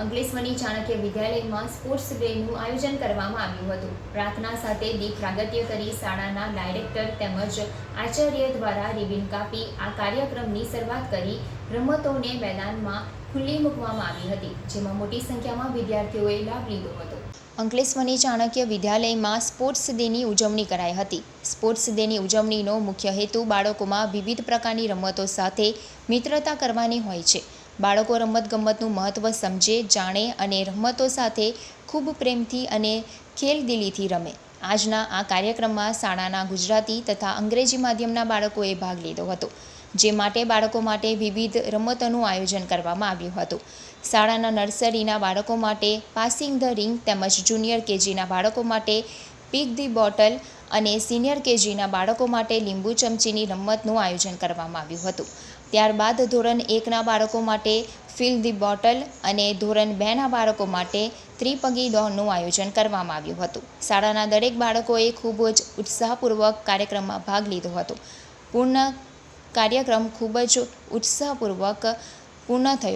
અંકલેશ્વરની ચાણક્ય વિદ્યાલયમાં સ્પોર્ટ્સ ડેનું આયોજન કરવામાં આવ્યું હતું. પ્રાર્થના સાથે દીપ પ્રાગટ્ય કરી શાળાના ડાયરેક્ટર તેમજ આચાર્ય દ્વારા રિબિન કાપી આ કાર્યક્રમની શરૂઆત કરી રમતોને મેદાનમાં ખુલ્લી મૂકવામાં આવી હતી, જેમાં મોટી સંખ્યામાં વિદ્યાર્થીઓએ લાભ લીધો હતો. અંકલેશ્વરની ચાણક્ય વિદ્યાલયમાં સ્પોર્ટ્સ ડેની ઉજવણી કરાઈ હતી. સ્પોર્ટ્સ ડેની ઉજવણીનો મુખ્ય હેતુ બાળકોમાં વિવિધ પ્રકારની રમતો સાથે મિત્રતા કરવાની હોય છે. બાળકો રમતગમતનું મહત્ત્વ સમજે, જાણે અને રમતો સાથે ખૂબ પ્રેમથી અને ખેલદિલીથી રમે. આજના આ કાર્યક્રમમાં શાળાના ગુજરાતી તથા અંગ્રેજી માધ્યમના બાળકોએ ભાગ લીધો હતો, જે માટે બાળકો માટે વિવિધ રમતોનું આયોજન કરવામાં આવ્યું હતું. શાળાના નર્સરીના બાળકો માટે પાસિંગ ધ રિંગ તેમજ જુનિયર કેજીના બાળકો માટે પીક ધી બોટલ અને સિનિયર કેજીના બાળકો માટે લીંબુ ચમચીની રમતનું આયોજન કરવામાં આવ્યું હતું. ત્યારબાદ ધોરણ એકના બાળકો માટે ફિલ ધી બોટલ અને ધોરણ બેના બાળકો માટે ત્રિપગી દોડનું આયોજન કરવામાં આવ્યું હતું. શાળાના દરેક બાળકોએ ખૂબ જ ઉત્સાહપૂર્વક કાર્યક્રમમાં ભાગ લીધો હતો. પૂર્ણ કાર્યક્રમ ખૂબ જ ઉત્સાહપૂર્વક પૂર્ણ થયો